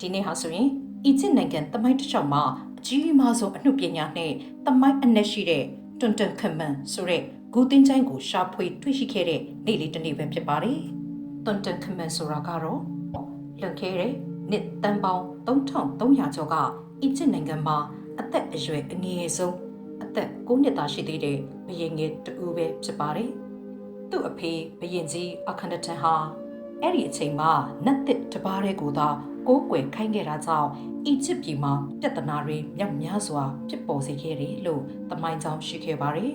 ဒီနေ့ဟာဆိုရင်အီဂျစ်နိုင်ငံတမိုင်းတစ်လျှောက်မှာအကြီးမားဆုံးအမှုပညာနဲ့တမိုင်းအနက်ရှိတဲ့တွန်တန်ခမန်ဆိုတဲ့ဂူတင်ချိုင်းကိုရှာဖွေတွေ့ရှိခဲ့တဲ့နေ့လေးတစ်နေ့ပဲဖြစ်ပါတယ်။တွန်တန်ခမန်ဆိုတာကတော့လွန်ခဲ့တဲ့နှစ်တန်ပေါင်း3300ကျော်ကအီဂျစ်နိုင်ငံမှာအသက်အရွယ်အငယ်ဆုံးအသက်9နှစ်သားရှိသေးတဲ့ဘုရင်ငယ်တူပဲဖြစ်ပါတယ်။သူ့အဖေဘုရင်ကြီးအခန္ဒတန်ဟာအဲ့ဒီအချိန်မှာနတ်တစ်တစ်ပါးတဲ့ကိုသာ ကိုးကွယ်ခိုင်းခဲ့တာကြောင့်အီဂျစ်ပြည်မှာပြဿနာတွေမြောက်များစွာဖြစ်ပေါ်စေခဲ့တယ်လို့သမိုင်းကြောင်းရှိခဲ့ပါတယ်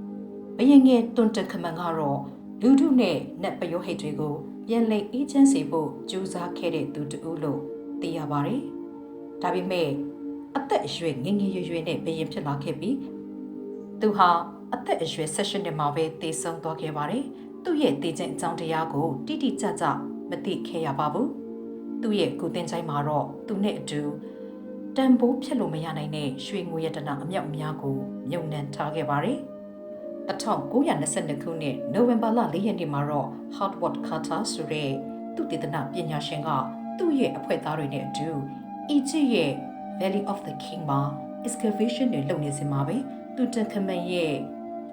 ။ဘယင်ငယ်တွန်တခမန်ကတော့လူထုနဲ့နတ်ပယောဟိတ်တွေကိုပြန်လည်အေးချမ်းစေဖို့ကြိုးစားခဲ့တဲ့သူတူလို့သိရပါတယ်။ဒါပေမဲ့အသက်အရွယ်ငယ်ငယ်ရွယ်ရွယ်နဲ့ဘယင်ဖြစ်လာခဲ့ပြီးသူဟာအသက်အရွယ်16နှစ်မှာပဲတည်ဆုံသွားခဲ့ပါတယ်။သူ့ရဲ့တည်ခြင်းအကြောင်းတရားကိုတိတိကျကျမသိခဲ့ရပါဘူး။ သူ့ရဲ့ကိုတင်ချိုင်းမှာတော့သူနဲ့အတူတန်ဖိုးဖြတ်လို့မရနိုင်တဲ့ရွှေငွေရတနာအမြောက်အများကိုမြုံနှံထားခဲ့ပါတယ်။1922ခုနှစ်နိုဝင်ဘာလ4ရက်နေ့မှာတော့ Howard Carter ဆိုတဲ့သူတည်တနာပညာရှင်ကသူ့ရဲ့အဖွဲ့သားတွေနဲ့အတူအီဂျစ်ရဲ့ Valley of the King မှာ excavation တွေလုပ်နေစမှာပဲတူတန်ခမန်ရဲ့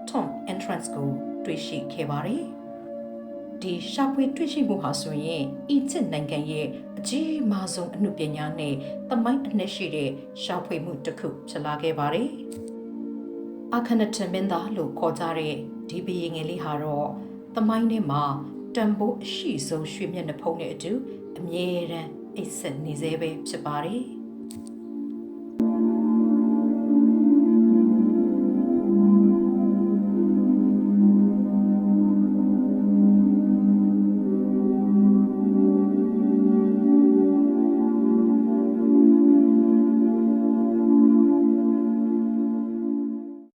Tom entrance ကိုတွေ့ရှိခဲ့ပါတယ်။ ဒီရှာဖွေတွေ့ရှိမှုဟာဆိုရင်အီဂျစ်နိုင်ငံရဲ့အကြီးမားဆုံးအမှုပညာနဲ့တမိုင်းအနှက်ရှိတဲ့ရှာဖွေမှုတစ်ခုဖြစ်လာခဲ့ပါတယ်။အခနတမင်းသားလို့ခေါ်ကြတဲ့ဒီဘီရင်ငယ်လေးဟာတော့တမိုင်းထဲမှာတန်ဖိုးအရှိဆုံးရွှေမျက်နှာဖုံးနဲ့အတူအမြဲတမ်းအိတ်ဆက်နေသေးပဲဖြစ်ပါတယ်။